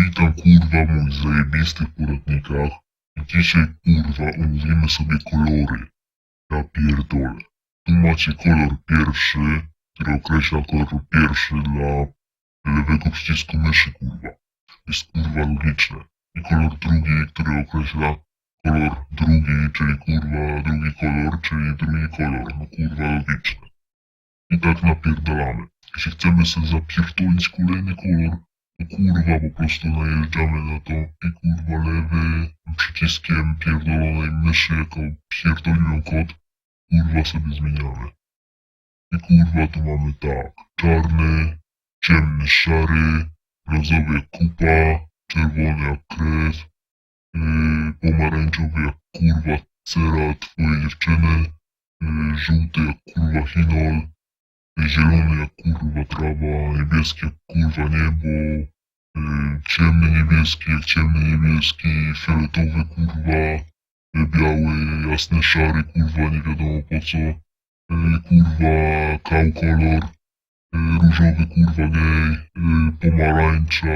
Witam kurwa moich zajebistych poradnikach. Dzisiaj kurwa omówimy sobie kolory. Ja pierdolę. Tu macie kolor pierwszy, który określa kolor pierwszy dla lewego przycisku myszy kurwa. Jest kurwa logiczne. I kolor drugi, który określa kolor drugi, czyli kurwa drugi kolor, czyli drugi kolor. No kurwa logiczne. I tak napierdalamy. Jeśli chcemy sobie zapierdolić kolejny kolor, to kurwa po prostu najeżdżamy na to i kurwa lewym przyciskiem pierdolonej myszy jako pierdoliłem kod, kurwa sobie zmieniamy. I kurwa tu mamy tak, czarny, ciemny szary, brązowy jak kupa, czerwony jak krew, yy, pomarańczowy jak kurwa cera twojej dziewczyny, yy, żółty jak kurwa chinol, zielony jak kurwa trawa, niebieski jak kurwa niebo, yy, ciemny niebieski jak ciemny niebieski, fioletowy kurwa, yy, biały, jasny szary kurwa nie wiadomo po co, yy, kurwa kał kolor, yy, różowy kurwa gej, yy, pomarańcza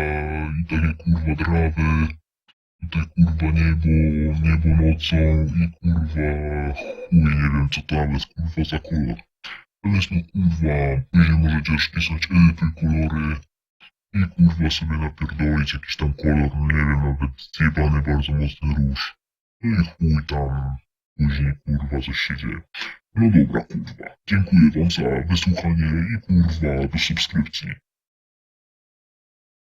i takie kurwa trawy, tutaj kurwa niebo, niebo nocą i kurwa chuj nie wiem co tam jest kurwa za kolor. Natomiast no kurwa, później możecie już pisać edytuj kolory i kurwa sobie napierdolić jakiś tam kolor, no nie wiem, nawet zjebany bardzo mocny róż. No i chuj tam, później kurwa coś się dzieje. No dobra kurwa, dziękuję wam za wysłuchanie i kurwa do subskrypcji.